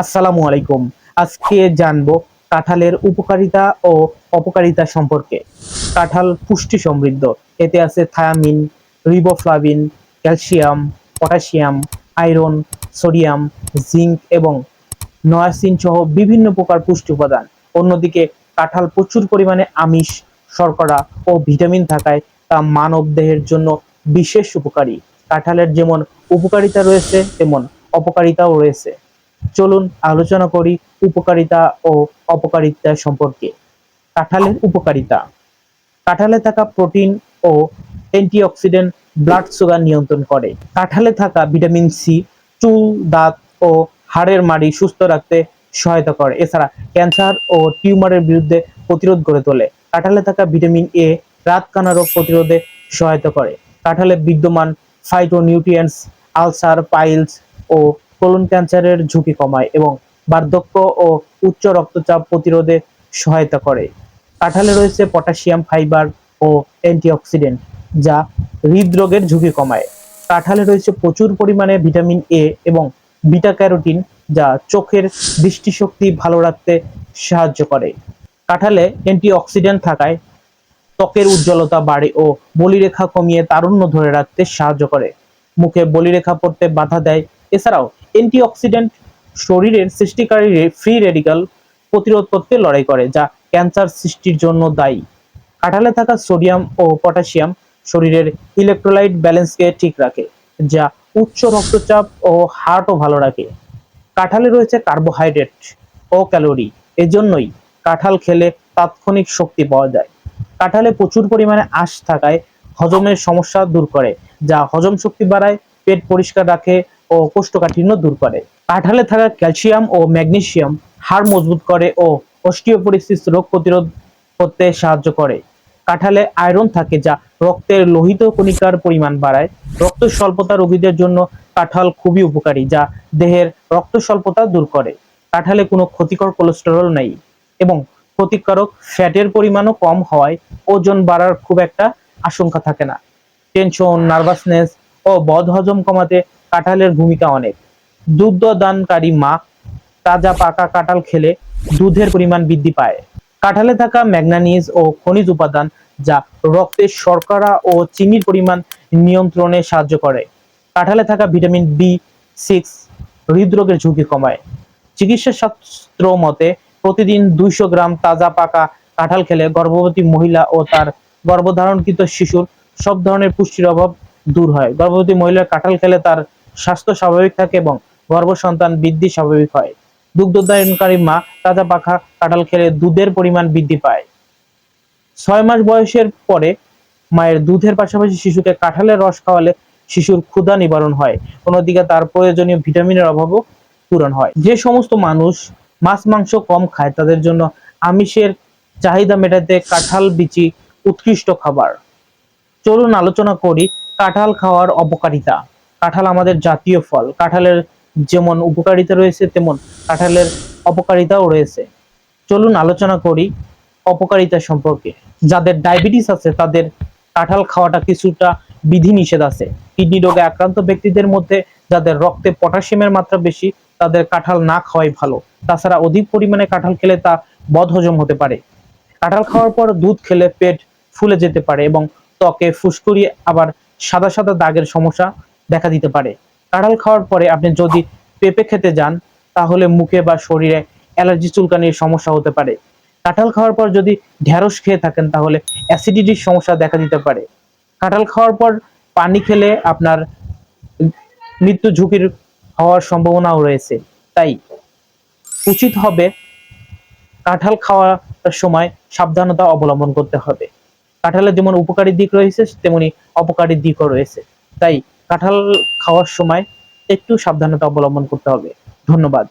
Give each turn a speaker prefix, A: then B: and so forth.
A: আসসালামু আলাইকুম। আজকে জানব কাঁঠালের উপকারিতা ও অপকারিতা সম্পর্কে। কাঁঠাল পুষ্টি সমৃদ্ধ। এতে আছে thiamine, riboflavin, calcium, potassium, iron, sodium, zinc এবং নয়াসিন সহ বিভিন্ন প্রকার পুষ্টি উপাদান। অন্যদিকে কাঁঠাল প্রচুর পরিমাণে আমিষ, শর্করা ও ভিটামিন থাকায় তা মানব দেহের জন্য বিশেষ উপকারী। কাঁঠালের যেমন উপকারিতা রয়েছে, তেমন অপকারিতাও রয়েছে। চলুন আলোচনা করি উপকারিতা ও অপকারিতা সম্পর্কে। কাঁঠালের উপকারিতা। কাঁঠালে থাকা প্রোটিন ও অ্যান্টিঅক্সিডেন্ট ব্লাড সুগার নিয়ন্ত্রণ করে। কাঁঠালে থাকা ভিটামিন সি, চুল, দাঁত ও হাড়ের মাড়ি সুস্থ রাখতে সহায়তা করে। এছাড়া ক্যান্সার ও টিউমারের বিরুদ্ধে প্রতিরোধ গড়ে তোলে। কাঁঠালে থাকা ভিটামিন এ রাতকানা রোগ প্রতিরোধে সহায়তা করে। কাঁঠালে বিদ্যমান ফাইটোনিউট্রিয়েন্টস আলসার পাইলস ও কোলন ক্যান্সারের ঝুঁকি কমায় এবং বার্ধক্য ও উচ্চ রক্তচাপ প্রতিরোধে সহায়তা করে। কাঁঠালে রয়েছে পটাশিয়াম, ফাইবার ও অ্যান্টিঅক্সিডেন্ট, যা হৃদরোগের ঝুঁকি কমায়। কাঁঠালে রয়েছে প্রচুর পরিমাণে ভিটামিন এ এবং বিটা ক্যারোটিন যা চোখের দৃষ্টিশক্তি ভালো রাখতে সাহায্য করে। কাঁঠালে অ্যান্টিঅক্সিডেন্ট থাকায় ত্বকের উজ্জ্বলতা বাড়ে ও বলিরেখা কমিয়ে তারুণ্য ধরে রাখতে সাহায্য করে। মুখে বলিরেখা পড়তে বাধা দেয়। এছাড়াও অ্যান্টিঅক্সিডেন্ট শরীরের সৃষ্টিকারী ফ্রি রেডিকাল প্রতিরোধ করতে লড়াই করে, যা ক্যান্সার সৃষ্টির জন্য দায়ী। কাঁঠালে থাকা সোডিয়াম ও পটাশিয়াম শরীরের ইলেকট্রোলাইট ব্যালেন্সকে ঠিক রাখে, যা উচ্চ রক্তচাপ ও হার্টও ভালো রাখে। কাঁঠালে রয়েছে কার্বোহাইড্রেট ও ক্যালোরি, এজন্যই কাঁঠাল খেলে তাৎক্ষণিক শক্তি পাওয়া যায়। কাঁঠালে প্রচুর পরিমাণে আঁশ থাকায় হজমের সমস্যা দূর করে, যা হজম শক্তি বাড়ায়, পেট পরিষ্কার রাখে ও কোষ্ঠকাঠিন্য দূর করে। কাঁঠালে থাকা ক্যালসিয়াম ও ম্যাগনেসিয়াম হাড় মজবুত করে ও অস্টিওপোরিসিস রোগ প্রতিরোধ করতে সাহায্য করে। কাঁঠালে আয়রন থাকে যা রক্তের লোহিত কণিকার পরিমাণ বাড়ায়। রক্ত স্বল্পতা রোগীদের জন্য কাঁঠাল খুবই উপকারী, যা দেহের রক্ত স্বল্পতা দূর করে। কাঁঠালে কোনো ক্ষতিকর কোলেস্টেরল নেই এবং ক্ষতিকারক ফ্যাটের পরিমাণও কম হওয়ায় ওজন বাড়ার খুব একটা আশঙ্কা থাকে না। টেনশন, নার্ভাসনেস ও বদহজম কমাতে কাঁঠালের ভূমিকা অনেক। দুগ্ধ দানকারী মা তাজা পাকা কাঁঠাল খেলে দুধের পরিমাণ বৃদ্ধি পায়। কাঁঠালে থাকা ম্যাগনানিজ ও খনিজ উপাদান যা রক্তে শর্করা ও চিনির পরিমাণ নিয়ন্ত্রণে সাহায্য করে। কাঁঠালে থাকা ভিটামিন বি সিক্স হৃদরোগের ঝুঁকি কমায়। চিকিৎসা শাস্ত্র মতে প্রতিদিন দুইশো গ্রাম তাজা পাকা কাঁঠাল খেলে গর্ভবতী মহিলা ও তার গর্ভধারণকৃত শিশুর সব ধরনের পুষ্টির অভাব দূর হয়। গর্ভবতী মহিলার কাঁঠাল খেলে তার স্বাস্থ্য স্বাভাবিক থাকে এবং গর্ভ সন্তান বৃদ্ধি স্বাভাবিক হয়। দুগ্ধদায়নকারী মা তাজা পাখা, কাঁঠাল খেলে দুধের পরিমাণ বৃদ্ধি পায়। ছয় মাস বয়সের পরে মায়ের দুধের পাশাপাশি শিশুকে কাঁঠালের রস খাওয়ালে শিশুর ক্ষুধা নিবারণ হয়। অন্যদিকে তার প্রয়োজনীয় ভিটামিনের অভাবও পূরণ হয়। যে সমস্ত মানুষ মাছ, মাংস কম খায়, তাদের জন্য আমিষের চাহিদা মেটাতে কাঁঠাল বিচি উৎকৃষ্ট খাবার। চলুন আলোচনা করি কাঁঠাল খাওয়ার অপকারিতা। কাঁঠাল আমাদের জাতীয় ফল। কাঁঠালের যেমন উপকারিতা রয়েছে, তেমন কাঁঠালের অপকারিতাও রয়েছে। চলুন আলোচনা করি অপকারিতা সম্পর্কে। যাদের ডায়াবেটিস আছে, তাদের কাঁঠাল খাওয়াটা কিছুটা বিধিনিষেধ আছে। কিডনি রোগে আক্রান্ত ব্যক্তিদের মধ্যে যাদের রক্তে পটাশিয়ামের মাত্রা বেশি, তাদের কাঁঠাল না খাওয়াই ভালো। তাছাড়া অধিক পরিমাণে কাঁঠাল খেলে তা বদহজম হতে পারে। কাঁঠাল খাওয়ার পর দুধ খেলে পেট ফুলে যেতে পারে এবং ত্বকে ফুসকুড়ি, আবার সাদা সাদা দাগের সমস্যা দেখা দিতে পারে। কাঁঠাল খাওয়ার পরে আপনি যদি পেঁপে খেতে যান, তাহলে মুখে বা শরীরে অ্যালার্জি চুলকানির সমস্যা হতে পারে। কাঁঠাল খাওয়ার পর যদি ঢ্যাঁড়স খেয়ে থাকেন, তাহলে অ্যাসিডিটির সমস্যা দেখা দিতে পারে। কাঁঠাল খাওয়ার পর পানি খেলে আপনার মৃত্যু ঝুঁকির হওয়ার সম্ভাবনাও রয়েছে। তাই উচিত হবে কাঁঠাল খাওয়ার সময় সাবধানতা অবলম্বন করতে হবে। কাঁঠালের যেমন উপকারী দিক রয়েছে, তেমনি অপকারী দিকও রয়েছে। তাই কাঁঠাল খাওয়ার সময় একটু সাবধানতা অবলম্বন করতে হবে। ধন্যবাদ।